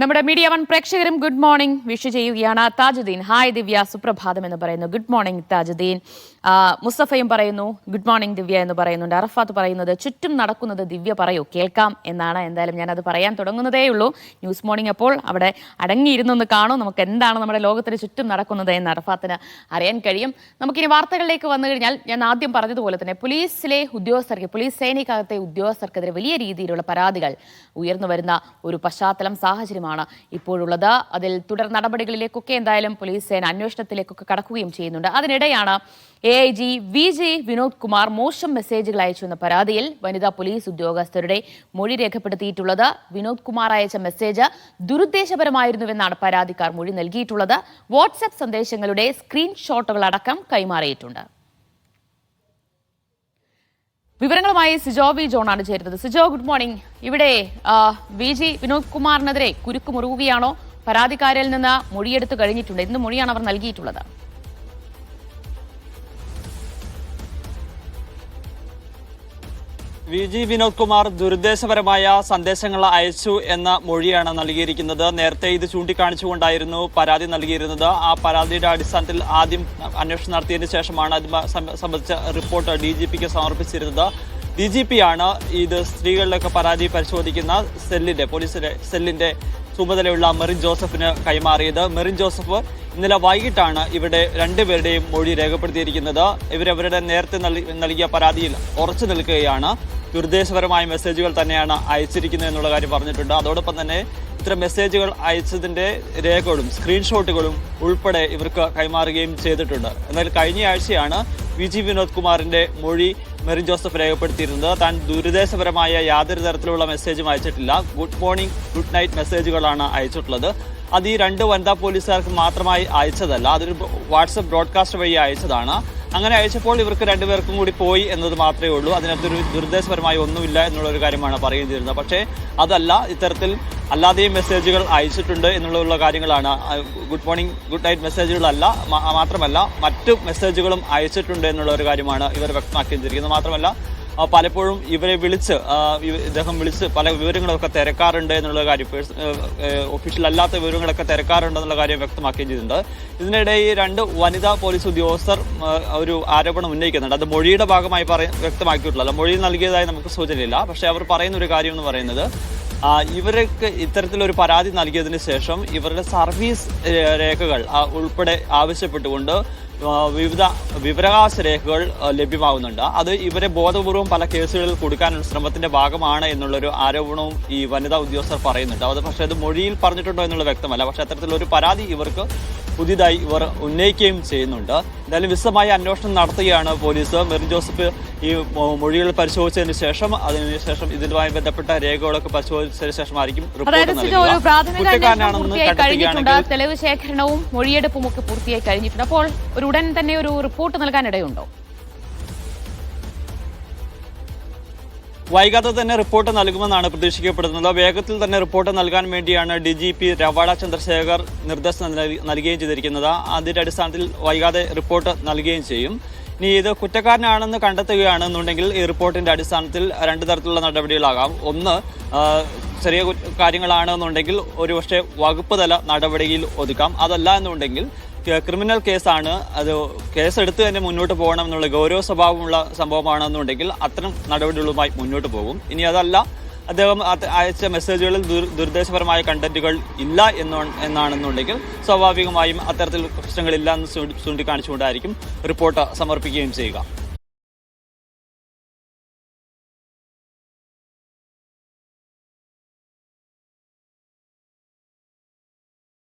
നമ്മുടെ media one പ്രേക്ഷകരും good morning wish ചെയ്യുകയാണ് താജുദ്ദീൻ. ഹായ് ദിവ്യ സുപ്രഭാതം എന്ന് പറയുന്നു. Good morning Thajudheen. മുസ്തഫയും പറയുന്നു ഗുഡ് മോർണിംഗ് ദിവ്യ എന്ന് പറയുന്നുണ്ട്. അറഫാത്ത് പറയുന്നത് ചുറ്റും നടക്കുന്നത് ദിവ്യ പറയൂ കേൾക്കാം എന്നാണ്. എന്തായാലും ഞാൻ അത് പറയാൻ തുടങ്ങുന്നതേ ഉള്ളൂ ന്യൂസ് മോർണിംഗ് അപ്പോൾ അവിടെ അടങ്ങിയിരുന്നൊന്ന് കാണൂ. നമുക്ക് എന്താണ് നമ്മുടെ ലോകത്തിന് ചുറ്റും നടക്കുന്നത് എന്ന് അറഫാത്തിന് അറിയാൻ കഴിയും. നമുക്കിനി വാർത്തകളിലേക്ക് വന്നു കഴിഞ്ഞാൽ ഞാൻ ആദ്യം പറഞ്ഞതുപോലെ തന്നെ പോലീസിലെ ഉദ്യോഗസ്ഥർക്ക് പോലീസ് സേനയ്ക്കകത്തെ ഉദ്യോഗസ്ഥർക്കെതിരെ വലിയ രീതിയിലുള്ള പരാതികൾ ഉയർന്നു വരുന്ന ഒരു പശ്ചാത്തലം സാഹചര്യമാണ് ഇപ്പോഴുള്ളത്. അതിൽ തുടർ നടപടികളിലേക്കൊക്കെ എന്തായാലും പോലീസ് സേന അന്വേഷണത്തിലേക്കൊക്കെ കടക്കുകയും ചെയ്യുന്നുണ്ട്. അതിനിടെയാണ് A I G V J Vinod Kumar മോശം മെസ്സേജുകൾ അയച്ചുവെന്ന പരാതിയിൽ വനിതാ പോലീസ് ഉദ്യോഗസ്ഥരുടെ മൊഴി രേഖപ്പെടുത്തിയിട്ടുള്ളത് വിനോദ് കുമാർ അയച്ച മെസ്സേജ് ദുരുദ്ദേശപരമായിരുന്നുവെന്നാണ് പരാതിക്കാർ മൊഴി നൽകിയിട്ടുള്ളത്. വാട്സാപ്പ് സന്ദേശങ്ങളുടെ സ്ക്രീൻഷോട്ടുകൾ അടക്കം കൈമാറിയിട്ടുണ്ട്. വിവരങ്ങളുമായി സിജോ വി ജോണാണ് ചേരുന്നത്. Sijo good morning. ഇവിടെ വി ജി വിനോദ് കുമാറിനെതിരെ കുരുക്ക് മുറുകുകയാണോ? പരാതിക്കാരിൽ നിന്ന് മൊഴിയെടുത്ത് കഴിഞ്ഞിട്ടുണ്ട്. എന്ത് മൊഴിയാണ് അവർ നൽകിയിട്ടുള്ളത്? വി ജി വിനോദ് കുമാർ ദുരുദ്ദേശപരമായ സന്ദേശങ്ങൾ അയച്ചു എന്ന മൊഴിയാണ് നൽകിയിരിക്കുന്നത്. നേരത്തെ ഇത് ചൂണ്ടിക്കാണിച്ചുകൊണ്ടായിരുന്നു പരാതി നൽകിയിരുന്നത്. ആ പരാതിയുടെ അടിസ്ഥാനത്തിൽ ആദ്യം അന്വേഷണം നടത്തിയതിനു ശേഷമാണ് അത് സംബന്ധിച്ച റിപ്പോർട്ട് ഡി ജി പിക്ക് സമർപ്പിച്ചിരുന്നത്. ഡി ജി പി ആണ് ഇത് സ്ത്രീകളിലൊക്കെ പരാതി പരിശോധിക്കുന്ന സെല്ലിന്റെ പോലീസിലെ സെല്ലിന്റെ ചുമതലയുള്ള മെറിൻ ജോസഫിന് കൈമാറിയത്. മെറിൻ ജോസഫ് ഇന്നലെ വൈകിട്ടാണ് ഇവിടെ രണ്ടുപേരുടെയും മൊഴി രേഖപ്പെടുത്തിയിരിക്കുന്നത്. ഇവരവരുടെ നേരത്തെ നൽകി- നൽകിയ പരാതിയിൽ ഉറച്ചു നിൽക്കുകയാണ്. ദുർദ്ദേശപരമായ മെസ്സേജുകൾ തന്നെയാണ് അയച്ചിരിക്കുന്നത് എന്നുള്ള കാര്യം പറഞ്ഞിട്ടുണ്ട്. അതോടൊപ്പം തന്നെ ഇത്ര മെസ്സേജുകൾ അയച്ചതിന്റെ രേഖകളും സ്ക്രീൻഷോട്ടുകളും ഉൾപ്പെടെ ഇവർക്ക് കൈമാറുകയും ചെയ്തിട്ടുണ്ട്. എന്നാൽ കഴിഞ്ഞ ആഴ്ചയാണ് വി ജി വിനോദ് കുമാറിന്റെ മൊഴി മെറിൻ ജോസഫ് രേഖപ്പെടുത്തിയിരുന്നത്. താൻ ദുരുദ്ദേശപരമായ യാതൊരു തരത്തിലുള്ള മെസ്സേജും അയച്ചിട്ടില്ല. ഗുഡ് മോർണിംഗ് ഗുഡ് നൈറ്റ് മെസ്സേജുകളാണ് അയച്ചിട്ടുള്ളത്. അത് ഈ രണ്ട് വനിതാ പോലീസുകാർക്ക് മാത്രമായി അയച്ചതല്ല അതൊരു വാട്സപ്പ് ബ്രോഡ്കാസ്റ്റ് വഴി അയച്ചതാണ്. അങ്ങനെ അയച്ചപ്പോൾ ഇവർക്ക് രണ്ടുപേർക്കും കൂടി പോയി എന്നത് മാത്രമേ ഉള്ളൂ. അതിനകത്തൊരു ദുരുദ്ദേശപരമായി ഒന്നുമില്ല എന്നുള്ള ഒരു കാര്യമാണ് പറയുന്നിരുന്നത് പക്ഷേ അതല്ല ഇത്തരത്തിൽ അല്ലാതെയും മെസ്സേജുകൾ അയച്ചിട്ടുണ്ട് എന്നുള്ള കാര്യങ്ങളാണ്. ഗുഡ് മോർണിംഗ് ഗുഡ് നൈറ്റ് മെസ്സേജുകളല്ല മാത്രമല്ല മറ്റു മെസ്സേജുകളും അയച്ചിട്ടുണ്ട് എന്നുള്ള ഒരു കാര്യമാണ് ഇവർ വ്യക്തമാക്കിയിരിക്കുന്നത്. മാത്രമല്ല പലപ്പോഴും ഇവരെ വിളിച്ച് ഇദ്ദേഹം വിളിച്ച് പല വിവരങ്ങളൊക്കെ തിരക്കാറുണ്ട് എന്നുള്ള കാര്യം ഒഫീഷ്യൽ അല്ലാത്ത വിവരങ്ങളൊക്കെ തിരക്കാറുണ്ട് എന്നുള്ള കാര്യം വ്യക്തമാക്കുകയും ചെയ്തിട്ടുണ്ട്. ഇതിനിടെ ഈ രണ്ട് വനിതാ പോലീസ് ഉദ്യോഗസ്ഥർ ഒരു ആരോപണം ഉന്നയിക്കുന്നുണ്ട്. അത് മൊഴിയുടെ ഭാഗമായി പറയ വ്യക്തമാക്കിയിട്ടുള്ളത് മൊഴി നൽകിയതായി നമുക്ക് സൂചനയില്ല. പക്ഷേ അവർ പറയുന്ന ഒരു കാര്യം എന്ന് പറയുന്നത് ആ, ഇവർക്ക് ഇത്തരത്തിലൊരു പരാതി നൽകിയതിന് ശേഷം ഇവരുടെ സർവീസ് രേഖകൾ ഉൾപ്പെടെ ആവശ്യപ്പെട്ടുകൊണ്ട് വിവിധ വിവരാവകാശ രേഖകൾ ലഭ്യമാകുന്നുണ്ട്. അത് ഇവരെ ബോധപൂർവം പല കേസുകളിൽ കൊടുക്കാനുള്ള ശ്രമത്തിന്റെ ഭാഗമാണ് എന്നുള്ളൊരു ആരോപണവും ഈ വനിതാ ഉദ്യോഗസ്ഥർ പറയുന്നുണ്ട്. അത് പക്ഷേ അത് മൊഴിയിൽ പറഞ്ഞിട്ടുണ്ടോ എന്നുള്ളത് വ്യക്തമല്ല. പക്ഷേ അത്തരത്തിലൊരു പരാതി ഇവർക്ക് പുതിയതായി ഇവർ ഉന്നയിക്കുകയും ചെയ്യുന്നുണ്ട്. എന്തായാലും വിശദമായ അന്വേഷണം നടത്തുകയാണ് പോലീസ്. മെറിൻ ജോസഫ് ഈ മൊഴികൾ പരിശോധിച്ചതിന് ശേഷം അതിനുശേഷം ഇതുമായി ബന്ധപ്പെട്ട രേഖകളൊക്കെ പരിശോധിച്ചതിന് ശേഷമായിരിക്കും തെളിവ് ശേഖരണവും മൊഴിയെടുപ്പും ഒക്കെ പൂർത്തിയായി കഴിഞ്ഞിട്ടുണ്ട്. അപ്പോൾ ഒരു ഉടൻ തന്നെ ഒരു റിപ്പോർട്ട് നൽകാൻ ഇടയുണ്ടോ വൈകാതെ തന്നെ റിപ്പോർട്ട് നൽകുമെന്നാണ് പ്രതീക്ഷിക്കപ്പെടുന്നത്. വേഗത്തിൽ തന്നെ റിപ്പോർട്ട് നൽകാൻ വേണ്ടിയാണ് D G P Ravada Chandrashekhar നിർദ്ദേശം നൽകി- നൽകുകയും ചെയ്തിരിക്കുന്നത്. അതിന്റെ അടിസ്ഥാനത്തിൽ വൈകാതെ റിപ്പോർട്ട് നൽകുകയും ചെയ്യും. ഇനി ഇത് കുറ്റക്കാരനാണെന്ന് കണ്ടെത്തുകയാണെന്നുണ്ടെങ്കിൽ ഈ റിപ്പോർട്ടിന്റെ അടിസ്ഥാനത്തിൽ രണ്ട് തരത്തിലുള്ള നടപടികളാകാം. ഒന്ന് ചെറിയ കാര്യങ്ങളാണെന്നുണ്ടെങ്കിൽ ഒരുപക്ഷെ വകുപ്പ് തല നടപടിയിൽ ഒതുക്കാം. അതല്ല എന്നുണ്ടെങ്കിൽ ക്രിമിനൽ കേസാണ്. അത് കേസെടുത്ത് തന്നെ മുന്നോട്ട് പോകണം എന്നുള്ള ഗൗരവ സ്വഭാവമുള്ള സംഭവമാണെന്നുണ്ടെങ്കിൽ അത്തരം നടപടികളുമായി മുന്നോട്ട് പോകും. ഇനി അതല്ല അദ്ദേഹം അയച്ച മെസ്സേജുകളിൽ ദുരുദ്ദേശപരമായ കണ്ടന്റുകൾ ഇല്ല എന്നോ എന്നാണെന്നുണ്ടെങ്കിൽ സ്വാഭാവികമായും അത്തരത്തിൽ പ്രശ്നങ്ങളില്ല എന്ന് ചൂണ്ടി- ചൂണ്ടിക്കാണിച്ചുകൊണ്ടായിരിക്കും റിപ്പോർട്ട് സമർപ്പിക്കുകയും ചെയ്യുക.